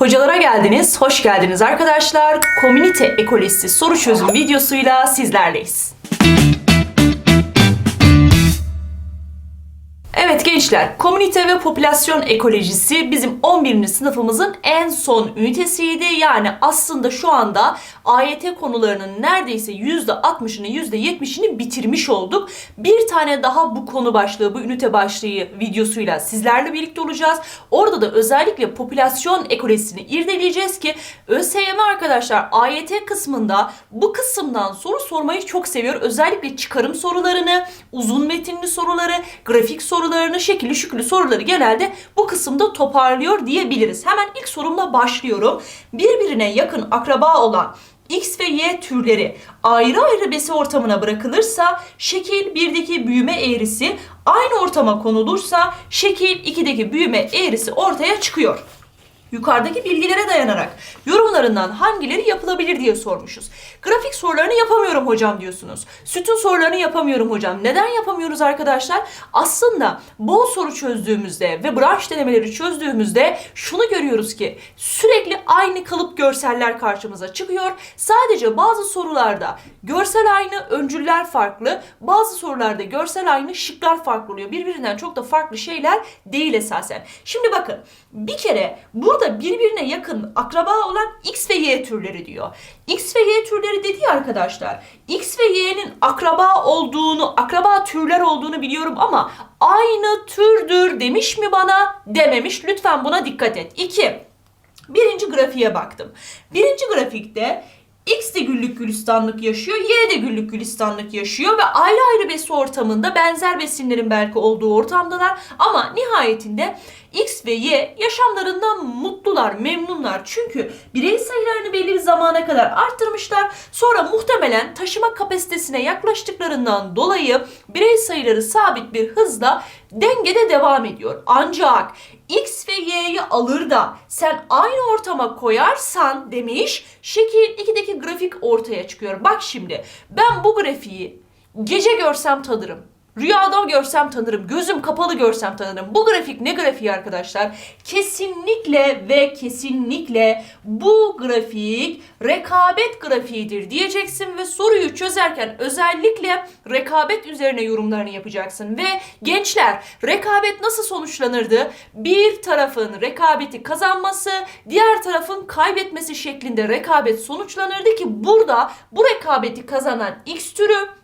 Hocalara geldiniz, hoş geldiniz arkadaşlar. Komünite ekolojisi soru çözüm videosuyla sizlerleyiz. Evet gençler, komünite ve popülasyon ekolojisi bizim 11. sınıfımızın en son ünitesiydi. Yani aslında şu anda AYT konularının neredeyse %60'ını %70'ini bitirmiş olduk. Bir tane daha bu konu başlığı, bu ünite başlığı videosuyla sizlerle birlikte olacağız. Orada da özellikle popülasyon ekolojisini irdeleyeceğiz ki ÖSYM arkadaşlar AYT kısmında bu kısımdan soru sormayı çok seviyor. Özellikle çıkarım sorularını, uzun metinli soruları, grafik sorularını, şekilli şükürlü soruları genelde bu kısımda toparlıyor diyebiliriz. Hemen ilk sorumla başlıyorum. Birbirine yakın akraba olan X ve Y türleri ayrı ayrı besi ortamına bırakılırsa şekil 1'deki büyüme eğrisi aynı ortama konulursa şekil 2'deki büyüme eğrisi ortaya çıkıyor. Yukarıdaki bilgilere dayanarak yorumlarından hangileri yapılabilir diye sormuşuz. Grafik sorularını yapamıyorum hocam diyorsunuz. Sütun sorularını yapamıyorum hocam. Neden yapamıyoruz arkadaşlar? Aslında bol soru çözdüğümüzde ve branş denemeleri çözdüğümüzde şunu görüyoruz ki sürekli aynı kalıp görseller karşımıza çıkıyor. Sadece bazı sorularda görsel aynı, öncüller farklı. Bazı sorularda görsel aynı, şıklar farklı oluyor. Birbirinden çok da farklı şeyler değil esasen. Şimdi bakın bir kere burada birbirine yakın akraba olan X ve Y türleri diyor. X ve Y türleri dediği arkadaşlar X ve Y'nin akraba olduğunu, akraba türler olduğunu biliyorum ama aynı türdür demiş mi bana? Dememiş. Lütfen buna dikkat et. 2. Birinci grafiğe baktım. Birinci grafikte X de güllük gülistanlık yaşıyor, Y de güllük gülistanlık yaşıyor ve ayrı ayrı besi ortamında benzer besinlerin belki olduğu ortamdalar ama nihayetinde X ve Y yaşamlarından mutlular, memnunlar. Çünkü birey sayılarını belli bir zamana kadar arttırmışlar. Sonra muhtemelen taşıma kapasitesine yaklaştıklarından dolayı birey sayıları sabit bir hızla dengede devam ediyor. Ancak X ve Y'yi alır da sen aynı ortama koyarsan demiş şekil 2'deki grafik ortaya çıkıyor. Bak şimdi ben bu grafiği gece görsem tanırım. Rüyada görsem tanırım, gözüm kapalı görsem tanırım. Bu grafik ne grafiği arkadaşlar? Kesinlikle ve kesinlikle bu grafik rekabet grafiğidir diyeceksin ve soruyu çözerken özellikle rekabet üzerine yorumlarını yapacaksın. Ve gençler rekabet nasıl sonuçlanırdı? Bir tarafın rekabeti kazanması, diğer tarafın kaybetmesi şeklinde rekabet sonuçlanırdı ki burada bu rekabeti kazanan X türü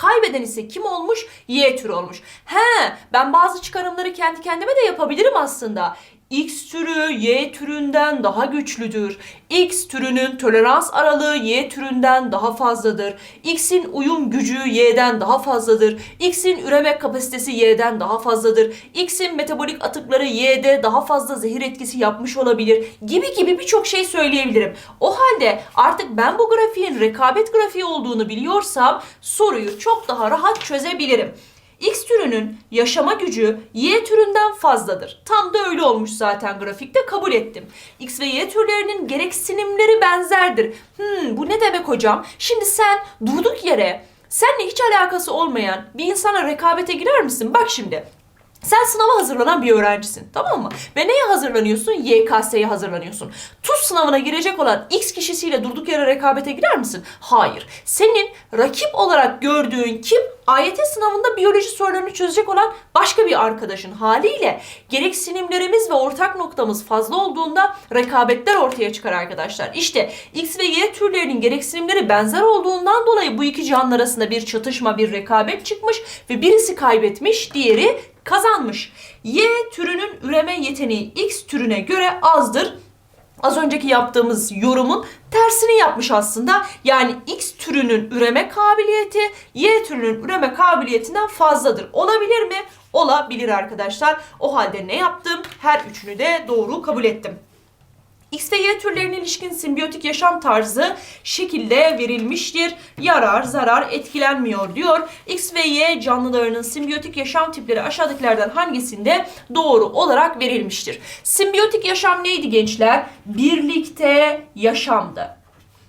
Kaybeden ise kim olmuş? Y türü olmuş. He, ben bazı çıkarımları kendi kendime de yapabilirim aslında. X türü Y türünden daha güçlüdür. X türünün tolerans aralığı Y türünden daha fazladır. X'in uyum gücü Y'den daha fazladır. X'in üreme kapasitesi Y'den daha fazladır. X'in metabolik atıkları Y'de daha fazla zehir etkisi yapmış olabilir. Gibi gibi birçok şey söyleyebilirim. O halde artık ben bu grafiğin rekabet grafiği olduğunu biliyorsam soruyu çok daha rahat çözebilirim. X türünün yaşama gücü Y türünden fazladır. Tam da öyle olmuş zaten grafikte kabul ettim. X ve Y türlerinin gereksinimleri benzerdir. Hmm, bu ne demek hocam? Şimdi sen durduk yere seninle hiç alakası olmayan bir insana rekabete girer misin? Bak şimdi. Sen sınava hazırlanan bir öğrencisin tamam mı? Ve neye hazırlanıyorsun? YKS'ye hazırlanıyorsun. TUS sınavına girecek olan X kişisiyle durduk yere rekabete girer misin? Hayır. Senin rakip olarak gördüğün kim? AYT sınavında biyoloji sorularını çözecek olan başka bir arkadaşın haliyle gereksinimlerimiz ve ortak noktamız fazla olduğunda rekabetler ortaya çıkar arkadaşlar. İşte X ve Y türlerinin gereksinimleri benzer olduğundan dolayı bu iki canlı arasında bir çatışma, bir rekabet çıkmış ve birisi kaybetmiş, diğeri kazanmış. Y türünün üreme yeteneği X türüne göre azdır. Az önceki yaptığımız yorumun tersini yapmış aslında. Yani X türünün üreme kabiliyeti Y türünün üreme kabiliyetinden fazladır. Olabilir mi? Olabilir arkadaşlar. O halde ne yaptım? Her üçünü de doğru kabul ettim. X ve Y türlerine ilişkin simbiyotik yaşam tarzı şekilde verilmiştir. Yarar, zarar etkilenmiyor diyor. X ve Y canlılarının simbiyotik yaşam tipleri aşağıdakilerden hangisinde doğru olarak verilmiştir? Simbiyotik yaşam neydi gençler? Birlikte yaşamdı.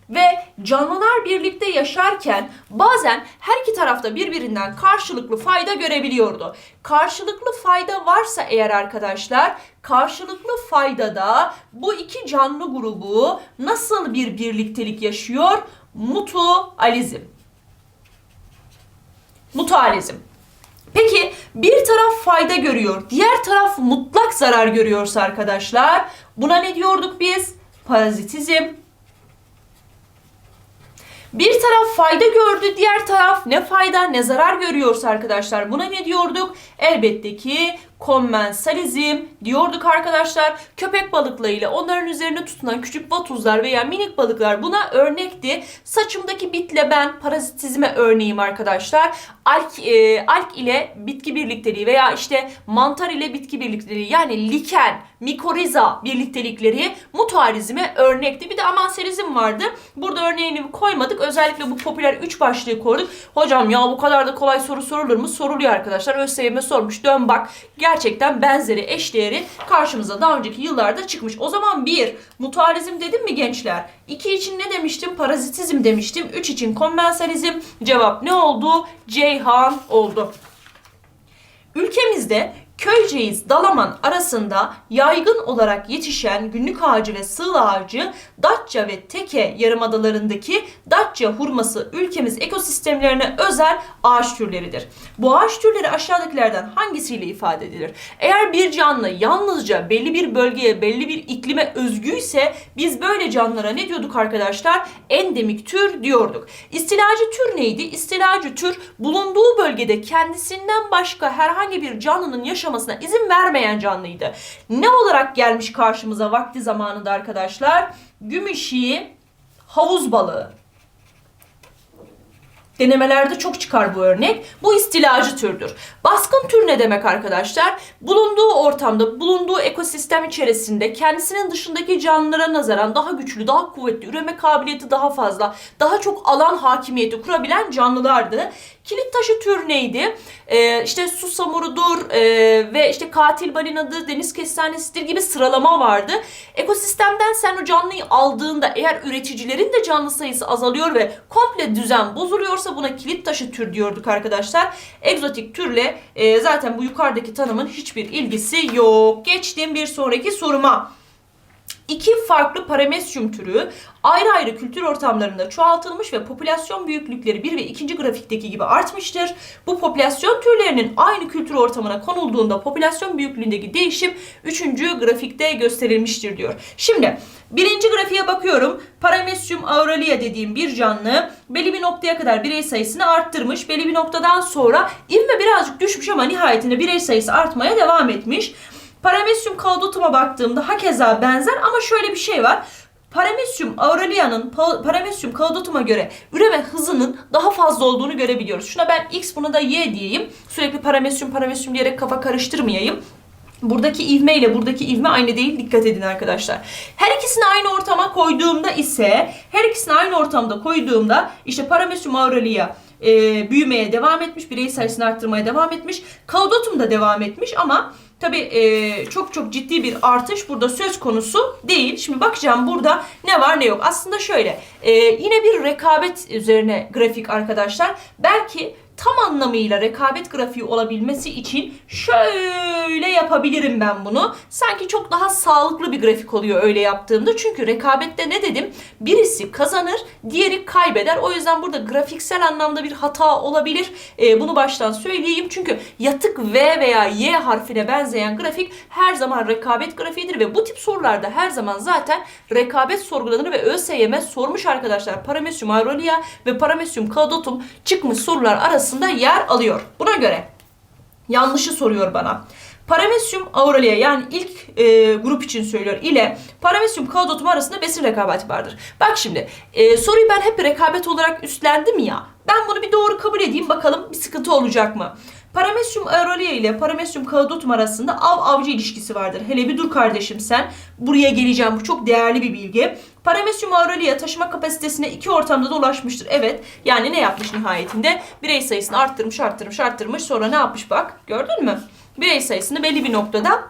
Ve canlılar birlikte yaşarken bazen her iki tarafta birbirinden karşılıklı fayda görebiliyordu. Karşılıklı fayda varsa eğer arkadaşlar karşılıklı faydada bu iki canlı grubu nasıl bir birliktelik yaşıyor? Mutualizm. Mutualizm. Peki bir taraf fayda görüyor, diğer taraf mutlak zarar görüyorsa arkadaşlar buna ne diyorduk biz? Parazitizm. Bir taraf fayda gördü, diğer taraf ne fayda ne zarar görüyorsa arkadaşlar buna ne diyorduk? Elbette ki kommensalizm diyorduk arkadaşlar. Köpek balıklarıyla onların üzerine tutunan küçük vatuzlar veya minik balıklar buna örnekti. Saçımdaki bitle ben parazitizme örneğim arkadaşlar. Alk, e, alk ile bitki birlikteliği veya işte mantar ile bitki birlikteliği yani liken, mikoriza birliktelikleri mutualizme örnekti. Bir de amanserizm vardı. Burada örneğini koymadık. Özellikle bu popüler 3 başlığı koyduk. Hocam ya bu kadar da kolay soru sorulur mu? Soruluyor arkadaşlar. ÖSYM sormuş. Dön bak. Gerçekten benzeri, eşdeğeri karşımıza daha önceki yıllarda çıkmış. O zaman bir, mutualizm dedim mi gençler? İki için ne demiştim? Parazitizm demiştim. Üç için kommensalizm. Cevap ne oldu? Ceyhan oldu. Ülkemizde Köyceğiz, Dalaman arasında yaygın olarak yetişen günlük ağacı ve sığ ağacı Datça ve Teke yarımadalarındaki Datça hurması ülkemiz ekosistemlerine özel ağaç türleridir. Bu ağaç türleri aşağıdakilerden hangisiyle ifade edilir? Eğer bir canlı yalnızca belli bir bölgeye, belli bir iklime özgüyse biz böyle canlılara ne diyorduk arkadaşlar? Endemik tür diyorduk. İstilacı tür neydi? İstilacı tür bulunduğu bölgede kendisinden başka herhangi bir canlının yaşamasına izin vermeyen canlıydı. Ne olarak gelmiş karşımıza vakti zamanında arkadaşlar? Gümüşi havuz balığı. Denemelerde çok çıkar bu örnek. Bu istilacı türdür. Baskın tür ne demek arkadaşlar? Bulunduğu ortamda, bulunduğu ekosistem içerisinde kendisinin dışındaki canlılara nazaran daha güçlü, daha kuvvetli, üreme kabiliyeti daha fazla, daha çok alan hakimiyeti kurabilen canlılardı. Kilit taşı tür neydi? Ee, işte su samurudur ee, ve işte katil balinadır, deniz kestanesidir gibi sıralama vardı. Ekosistemden sen o canlıyı aldığında eğer üreticilerin de canlı sayısı azalıyor ve komple düzen bozuluyorsa buna kilit taşı tür diyorduk arkadaşlar. Egzotik türle e, zaten bu yukarıdaki tanımın hiçbir ilgisi yok. Geçtiğim bir sonraki soruma. İki farklı paramesyum türü ayrı ayrı kültür ortamlarında çoğaltılmış ve popülasyon büyüklükleri 1 ve 2. grafikteki gibi artmıştır. Bu popülasyon türlerinin aynı kültür ortamına konulduğunda popülasyon büyüklüğündeki değişim 3. grafikte gösterilmiştir diyor. Şimdi birinci grafiğe bakıyorum. Paramesyum auralia dediğim bir canlı belli bir noktaya kadar birey sayısını arttırmış. Belli bir noktadan sonra ivme birazcık düşmüş ama nihayetinde birey sayısı artmaya devam etmiş. Paramesyum caudotuma baktığımda hakeza benzer ama şöyle bir şey var. Paramesyum aurelia'nın pa- paramesyum caudotuma göre üreme hızının daha fazla olduğunu görebiliyoruz. Şuna ben x buna da y diyeyim. Sürekli paramesyum paramesyum diyerek kafa karıştırmayayım. Buradaki ivme ile buradaki ivme aynı değil. Dikkat edin arkadaşlar. Her ikisini aynı ortama koyduğumda ise her ikisini aynı ortamda koyduğumda işte paramesyum aurelia e, büyümeye devam etmiş. Birey sayısını arttırmaya devam etmiş. Caudotum da devam etmiş ama Tabii e, çok çok ciddi bir artış burada söz konusu değil. Şimdi bakacağım burada ne var ne yok. Aslında şöyle e, yine bir rekabet üzerine grafik arkadaşlar. Belki tam anlamıyla rekabet grafiği olabilmesi için şöyle yapabilirim ben bunu. Sanki çok daha sağlıklı bir grafik oluyor öyle yaptığımda. Çünkü rekabette ne dedim? Birisi kazanır, diğeri kaybeder. O yüzden burada grafiksel anlamda bir hata olabilir. E, bunu baştan söyleyeyim. Çünkü yatık V veya Y harfine benzeyen grafik her zaman rekabet grafiğidir ve bu tip sorularda her zaman zaten rekabet sorgulanır ve ÖSYM sormuş arkadaşlar. Paramesyum aurelia ve paramesyum caudotum çıkmış sorular arasında yer alıyor. Buna göre yanlışı soruyor bana. Paramesyum aurelia yani ilk e, grup için söylüyor ile paramesyum caudotum arasında besin rekabeti vardır. Bak şimdi e, soruyu ben hep rekabet olarak üstlendim ya. Ben bunu bir doğru kabul edeyim bakalım bir sıkıntı olacak mı? Paramesyum aurelia ile paramesyum caudotum arasında av avcı ilişkisi vardır. Hele bir dur kardeşim sen. Buraya geleceğim. Bu çok değerli bir bilgi. Paramesyum aurelia taşıma kapasitesine iki ortamda da ulaşmıştır. Evet. Yani ne yapmış nihayetinde? Birey sayısını arttırmış, arttırmış, arttırmış. Sonra ne yapmış bak? Gördün mü? Birey sayısını belli bir noktada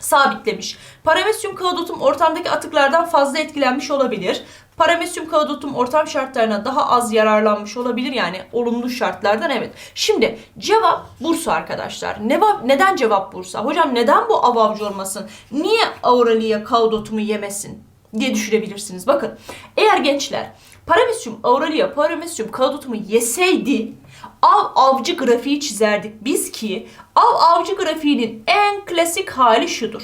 sabitlemiş. Paramesyum caudotum ortamdaki atıklardan fazla etkilenmiş olabilir. Paramesyum kaodotum ortam şartlarına daha az yararlanmış olabilir yani olumlu şartlardan evet. Şimdi cevap Bursa arkadaşlar. Ne, neden cevap Bursa? Hocam neden bu avavcı olmasın? Niye Auralia kaudotumu yemesin? Diye düşünebilirsiniz. Bakın eğer gençler Paramesyum auralia, paramesyum kaudotumu yeseydi av avcı grafiği çizerdik biz ki av avcı grafiğinin en klasik hali şudur.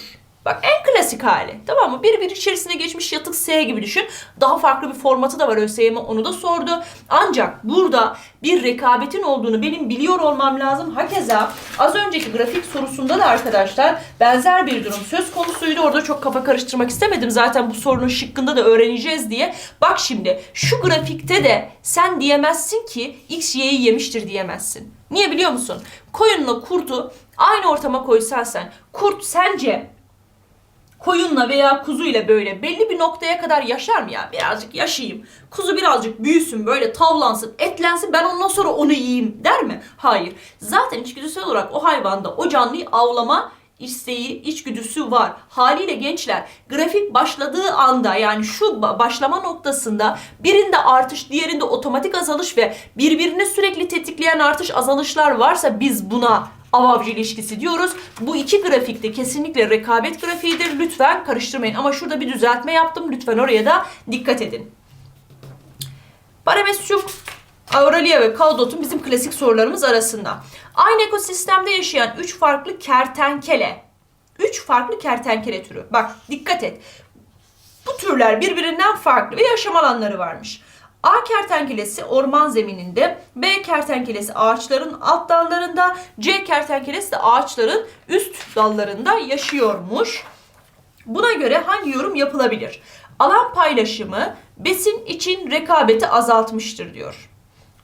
Bak en klasik hali. Tamam mı? Bir bir içerisine geçmiş yatık S gibi düşün. Daha farklı bir formatı da var ÖSYM onu da sordu. Ancak burada bir rekabetin olduğunu benim biliyor olmam lazım. Hakeza az önceki grafik sorusunda da arkadaşlar benzer bir durum söz konusuydu. Orada çok kafa karıştırmak istemedim. Zaten bu sorunun şıkkında da öğreneceğiz diye. Bak şimdi şu grafikte de sen diyemezsin ki X Y'yi yemiştir diyemezsin. Niye biliyor musun? Koyunla kurtu aynı ortama koysan sen. Kurt sence koyunla veya kuzuyla böyle belli bir noktaya kadar yaşar mı ya? Birazcık yaşayayım. Kuzu birazcık büyüsün, böyle tavlansın, etlensin. Ben ondan sonra onu yiyeyim der mi? Hayır. Zaten içgüdüsel olarak o hayvanda o canlıyı avlama isteği, içgüdüsü var. Haliyle gençler grafik başladığı anda yani şu başlama noktasında birinde artış, diğerinde otomatik azalış ve birbirini sürekli tetikleyen artış azalışlar varsa biz buna avavcı ilişkisi diyoruz. Bu iki grafikte kesinlikle rekabet grafiğidir. Lütfen karıştırmayın. Ama şurada bir düzeltme yaptım. Lütfen oraya da dikkat edin. Paramesyum Auralia ve Caudot'un bizim klasik sorularımız arasında. Aynı ekosistemde yaşayan 3 farklı kertenkele. 3 farklı kertenkele türü. Bak dikkat et. Bu türler birbirinden farklı ve yaşam alanları varmış. A kertenkelesi orman zemininde, B kertenkelesi ağaçların alt dallarında, C kertenkelesi de ağaçların üst dallarında yaşıyormuş. Buna göre hangi yorum yapılabilir? Alan paylaşımı besin için rekabeti azaltmıştır diyor.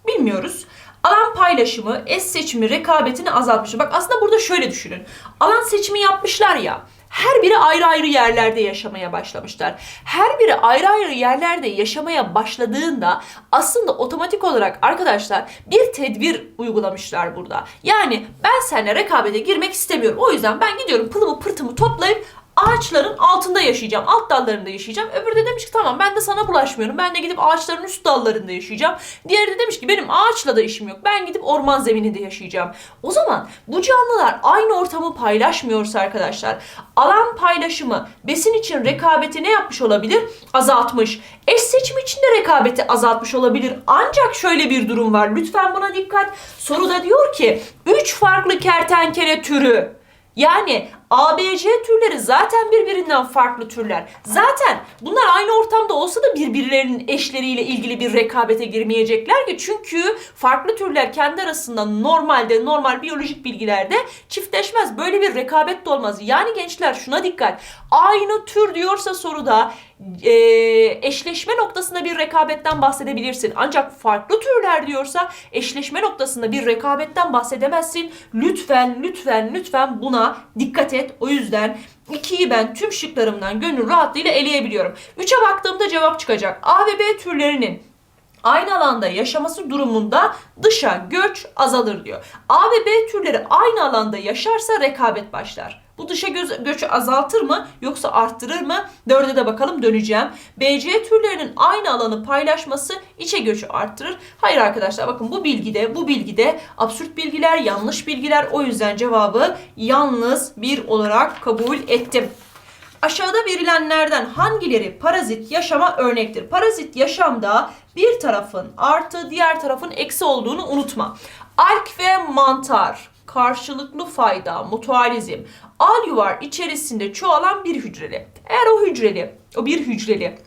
Bilmiyoruz. Alan paylaşımı, es seçimi rekabetini azaltmıştır. Bak aslında burada şöyle düşünün. Alan seçimi yapmışlar ya her biri ayrı ayrı yerlerde yaşamaya başlamışlar. Her biri ayrı ayrı yerlerde yaşamaya başladığında aslında otomatik olarak arkadaşlar bir tedbir uygulamışlar burada. Yani ben seninle rekabete girmek istemiyorum. O yüzden ben gidiyorum pılımı pırtımı toplayıp ağaçların altında yaşayacağım. Alt dallarında yaşayacağım. Öbürü de demiş ki tamam ben de sana bulaşmıyorum. Ben de gidip ağaçların üst dallarında yaşayacağım. Diğeri de demiş ki benim ağaçla da işim yok. Ben gidip orman zemininde yaşayacağım. O zaman bu canlılar aynı ortamı paylaşmıyorsa arkadaşlar alan paylaşımı besin için rekabeti ne yapmış olabilir? Azaltmış. Eş seçim için de rekabeti azaltmış olabilir. Ancak şöyle bir durum var. Lütfen buna dikkat. Soruda diyor ki 3 farklı kertenkele türü yani ABC türleri zaten birbirinden farklı türler. Zaten bunlar aynı ortamda olsa da birbirlerinin eşleriyle ilgili bir rekabete girmeyecekler ki çünkü farklı türler kendi arasında normalde normal biyolojik bilgilerde çiftleşmez. Böyle bir rekabet de olmaz. Yani gençler şuna dikkat. Aynı tür diyorsa soruda e, eşleşme noktasında bir rekabetten bahsedebilirsin. Ancak farklı türler diyorsa eşleşme noktasında bir rekabetten bahsedemezsin. Lütfen lütfen lütfen buna dikkat et. O yüzden 2'yi ben tüm şıklarımdan gönül rahatlığıyla eleyebiliyorum. 3'e baktığımda cevap çıkacak. A ve B türlerinin aynı alanda yaşaması durumunda dışa göç azalır diyor. A ve B türleri aynı alanda yaşarsa rekabet başlar. Bu dışa göz, göçü azaltır mı yoksa arttırır mı? Dörde de bakalım döneceğim. BC türlerinin aynı alanı paylaşması içe göçü arttırır. Hayır arkadaşlar bakın bu bilgide bu bilgide absürt bilgiler yanlış bilgiler o yüzden cevabı yalnız bir olarak kabul ettim. Aşağıda verilenlerden hangileri parazit yaşama örnektir? Parazit yaşamda bir tarafın artı diğer tarafın eksi olduğunu unutma. Alk ve mantar karşılıklı fayda, mutualizm, alüvar içerisinde çoğalan bir hücreli. Eğer o hücreli, o bir hücreli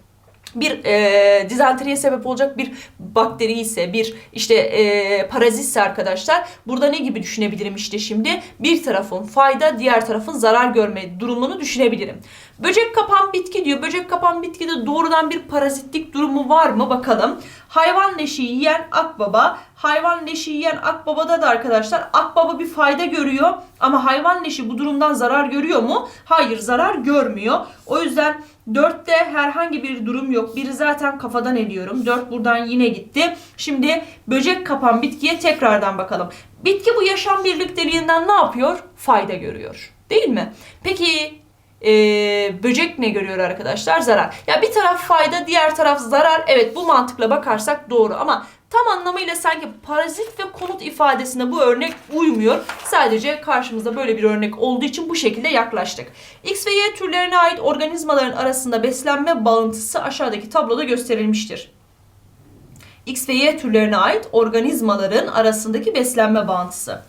bir e, dizenteriye sebep olacak bir bakteri ise bir işte e, parazitse arkadaşlar burada ne gibi düşünebilirim işte şimdi bir tarafın fayda diğer tarafın zarar görme durumunu düşünebilirim. Böcek kapan bitki diyor. Böcek kapan bitkide doğrudan bir parazitlik durumu var mı bakalım. Hayvan leşi yiyen akbaba. Hayvan leşi yiyen akbabada da arkadaşlar akbaba bir fayda görüyor ama hayvan leşi bu durumdan zarar görüyor mu? Hayır zarar görmüyor. O yüzden 4'te herhangi bir durum yok. Biri zaten kafadan eliyorum. 4 buradan yine gitti. Şimdi böcek kapan bitkiye tekrardan bakalım. Bitki bu yaşam birlikteliğinden ne yapıyor? Fayda görüyor. Değil mi? Peki e, böcek ne görüyor arkadaşlar? Zarar. Ya bir taraf fayda, diğer taraf zarar. Evet bu mantıkla bakarsak doğru ama tam anlamıyla sanki parazit ve konut ifadesine bu örnek uymuyor. Sadece karşımızda böyle bir örnek olduğu için bu şekilde yaklaştık. X ve Y türlerine ait organizmaların arasında beslenme bağıntısı aşağıdaki tabloda gösterilmiştir. X ve Y türlerine ait organizmaların arasındaki beslenme bağıntısı.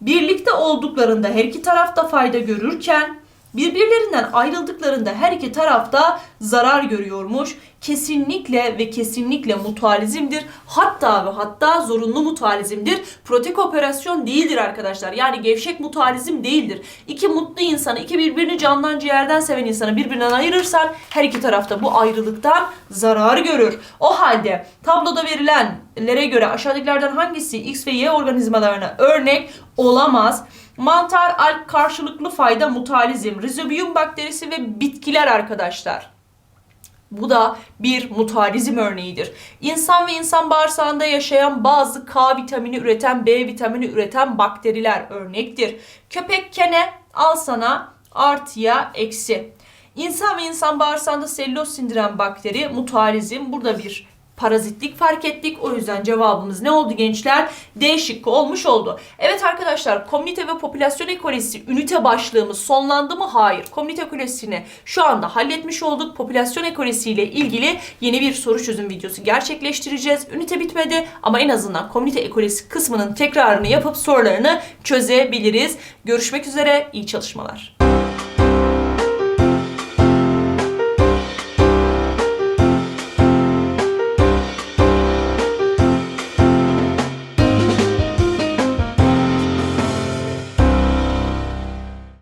Birlikte olduklarında her iki tarafta fayda görürken birbirlerinden ayrıldıklarında her iki tarafta zarar görüyormuş. Kesinlikle ve kesinlikle mutualizmdir. Hatta ve hatta zorunlu mutualizmdir. Protek operasyon değildir arkadaşlar. Yani gevşek mutualizm değildir. İki mutlu insanı, iki birbirini candan ciğerden seven insanı birbirinden ayırırsan her iki tarafta bu ayrılıktan zarar görür. O halde tabloda verilenlere göre aşağıdakilerden hangisi X ve Y organizmalarına örnek olamaz? Mantar, alg, karşılıklı fayda, mutalizm, rizobiyum bakterisi ve bitkiler arkadaşlar. Bu da bir mutalizm örneğidir. İnsan ve insan bağırsağında yaşayan bazı K vitamini üreten, B vitamini üreten bakteriler örnektir. Köpek kene al sana artıya eksi. İnsan ve insan bağırsağında selüloz sindiren bakteri mutalizm. Burada bir parazitlik fark ettik. O yüzden cevabımız ne oldu gençler? D şıkkı olmuş oldu. Evet arkadaşlar komünite ve popülasyon ekolojisi ünite başlığımız sonlandı mı? Hayır. Komünite ekolojisini şu anda halletmiş olduk. Popülasyon ekolojisi ile ilgili yeni bir soru çözüm videosu gerçekleştireceğiz. Ünite bitmedi ama en azından komünite ekolojisi kısmının tekrarını yapıp sorularını çözebiliriz. Görüşmek üzere. İyi çalışmalar.